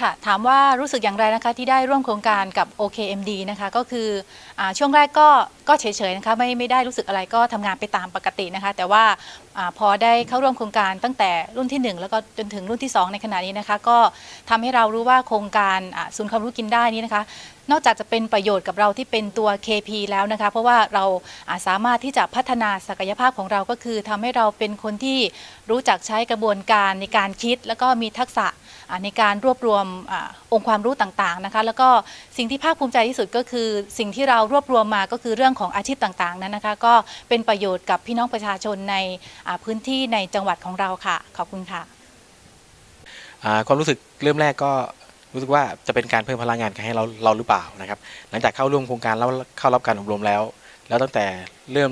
ค่ะถามว่ารู้สึกอย่างไรนะคะที่ได้ร่วมโครงการกับ OKMD นะคะก็คืออช่วงแรกก็ก็เฉยๆนะคะไม่ไม่ได้รู้สึกอะไรก็ทำงานไปตามปกตินะคะ แต่ว่าอพอได้เข้าร่วมโครงการตั้งแต่รุ่นที่ 1 แล้วก็จนถึงรุ่นที่ 2 ในขณะนี้นะคะ ก็ทำให้เรารู้ว่าโครงการศูนย์ความรู้กินได้นี้นะคะ นอกจากจะเป็นประโยชน์กับเราที่เป็นตัว KP แล้วนะคะ เพราะว่าเราอาสามารถที่จะพัฒนาศักยภาพของเราก็คือทำให้เราเป็นคนที่รู้จักใช้กระบวนการในการคิด แล้วก็มีทักษะในการรวบรวมอองค์ความรู้ต่างๆนะคะ แล้วก็สิ่งที่ภาคภูมิใจที่สุดก็คือ สิ่งที่เรารวบรวมมาก็คือเรื่องของอาชีพต่างๆนั้นนะคะ ก็เป็นประโยชน์กับพี่น้องประชาชนในพื้นที่ในจังหวัดของเราค่ะ ขอบคุณค่ะความรู้สึกเริ่มแรกก็ รู้สึกว่าจะเป็นการเพิ่มพลังงานให้เราเราหรือเปล่านะครับ หลังจากเข้าร่วมโครงการแล้วเข้ารับการอบรมแล้ว แล้วตั้งแต่เริ่ม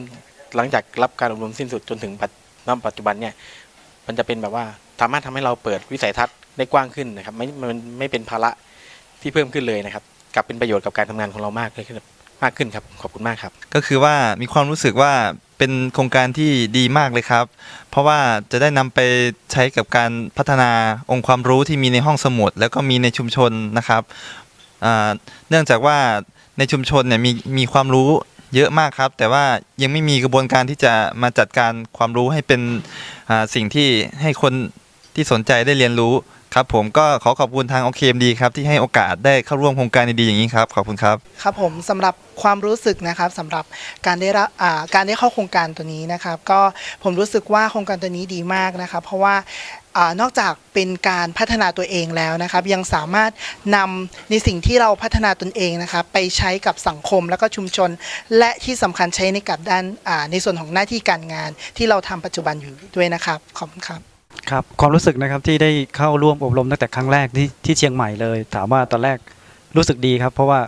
หลังจากรับการอบรมสิ้นสุดจนถึงปัจณปัจจุบันเนี่ยมันจะเป็นแบบว่าสามารถทำให้เราเปิดวิสัยทัศน์ได้กว้างขึ้นนะครับ ไม่มันไม่เป็นภาระที่เพิ่มขึ้นเลยนะครับกลับเป็นประโยชน์กับการทำงานของเรามากเลยขึ้นมากขึ้นครับขอบคุณมากครับ ก็คือว่ามีความรู้สึกว่า เป็นโครงการที่ดีมากเลยครับ เพราะว่าจะได้นำไปใช้กับการพัฒนาองค์ความรู้ที่มีในห้องสมุด แล้วก็มีในชุมชนนะครับเนื่องจากว่าในชุมชนเนี่ยมีมีความรู้เยอะมากครับ แต่ว่ายังไม่มีกระบวนการที่จะมาจัดการความรู้ให้เป็นสิ่งที่ให้คนที่สนใจได้เรียนรู้ ครับผมก็ขอขอบคุณทาง OKMD ครับที่ให้โอกาสได้เข้าร่วมโครงการดีๆอย่างนี้ครับขอบคุณครับ ครับผมสำหรับความรู้สึกนะครับสำหรับการได้รับอ่าการได้เข้าโครงการตัวนี้นะครับ ก็ผมรู้สึกว่าโครงการตัวนี้ดีมากนะครับ เพราะว่าอานอกจากเป็นการพัฒนาตัวเองแล้วนะครับ ยังสามารถนำในสิ่งที่เราพัฒนาตนเองนะครับ ไปใช้กับสังคมแล้วก็ชุมชน และที่สำคัญใช้ในกับด้านอ่าในส่วนของหน้าที่การงานที่เราทำปัจจุบันอยู่ด้วยนะครับขอบคุณครับ ครับความรู้สึกนะครับที่ได้เข้าร่วมอบรมตั้งแต่ครั้งแรกที่ที่เชียงใหม่เลย ถามว่าตอนแรกรู้สึกดีครับ เพราะว่า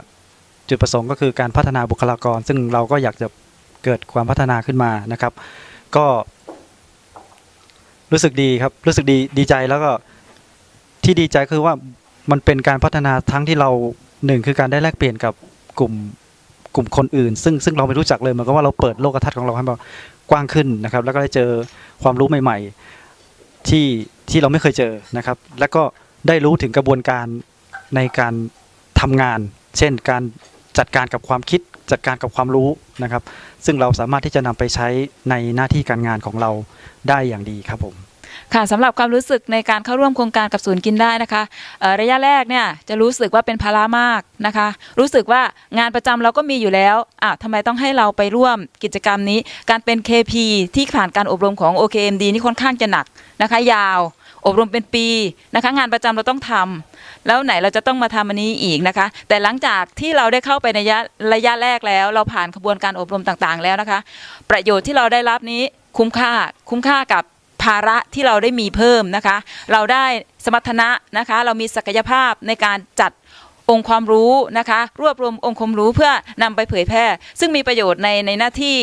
จุดประสงค์ก็คือการพัฒนาบุคลากร ซึ่งเราก็อยากจะเกิดความพัฒนาขึ้นมานะครับ ก็ รู้สึกดีครับ รู้สึกดีดีใจแล้วก็ที่ดีใจคือว่ามันเป็นการพัฒนาทั้งที่เราหนึ่งคือการได้แลกเปลี่ยนกับกลุ่มกลุ่มคนอื่น ซึ่งซึ่งเราไม่รู้จักเลยเหมือนกับว่าเราเปิดโลกทัศน์ของเราให้มันกว้างขึ้นนะครับ แล้วก็ได้เจอความรู้ใหม่ ๆ ที่ที่เราไม่เคยเจอนะครับ แล้วก็ได้รู้ถึงกระบวนการในการทำงาน เช่น การจัดการกับความคิดจัดการกับความรู้นะครับ ซึ่งเราสามารถที่จะนำไปใช้ในหน้าที่การงานของเราได้อย่างดีครับผม ค่ะสำหรับความรู้สึกในการเข้าร่วมโครงการกับศูนย์กินได้นะคะระยะแรกเนี่ยจะรู้สึกว่าเป็นภาระมากนะคะ รู้สึกว่างานประจำเราก็มีอยู่แล้วอะทำไมต้องให้เราไปร่วมกิจกรรมนี้ การเป็น KP ที่ผ่านการอบรมของ OKMD นี่ค่อนข้างจะหนักนะคะ ยาวอบรมเป็นปีนะคะ งานประจำเราต้องทำแล้วไหนเราจะต้องมาทำอันนี้อีกนะคะ แต่หลังจากที่เราได้เข้าไปในระยะระยะแรกแล้ว เราผ่านขบวนการอบรมต่างๆ แล้วนะคะ ประโยชน์ที่เราได้รับนี้คุ้มค่าคุ้มค่ากับ ภาระที่เราได้มีเพิ่มนะคะ เราได้สมรรถนะนะคะ เรามีศักยภาพในการจัดองค์ความรู้นะคะ รวบรวมองค์ความรู้เพื่อนำไปเผยแพร่ ซึ่งมีประโยชน์ในในหน้าที่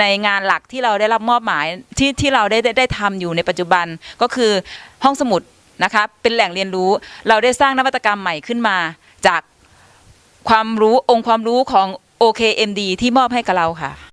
ในงานหลักที่เราได้รับมอบหมายที่ที่เราได้ได้ได้ทำอยู่ในปัจจุบันก็คือห้องสมุดนะคะเป็นแหล่งเรียนรู้ เราได้สร้างนวัตกรรมใหม่ขึ้นมา จากความรู้องค์ความรู้ของ OKMD ที่มอบให้กับเราค่ะ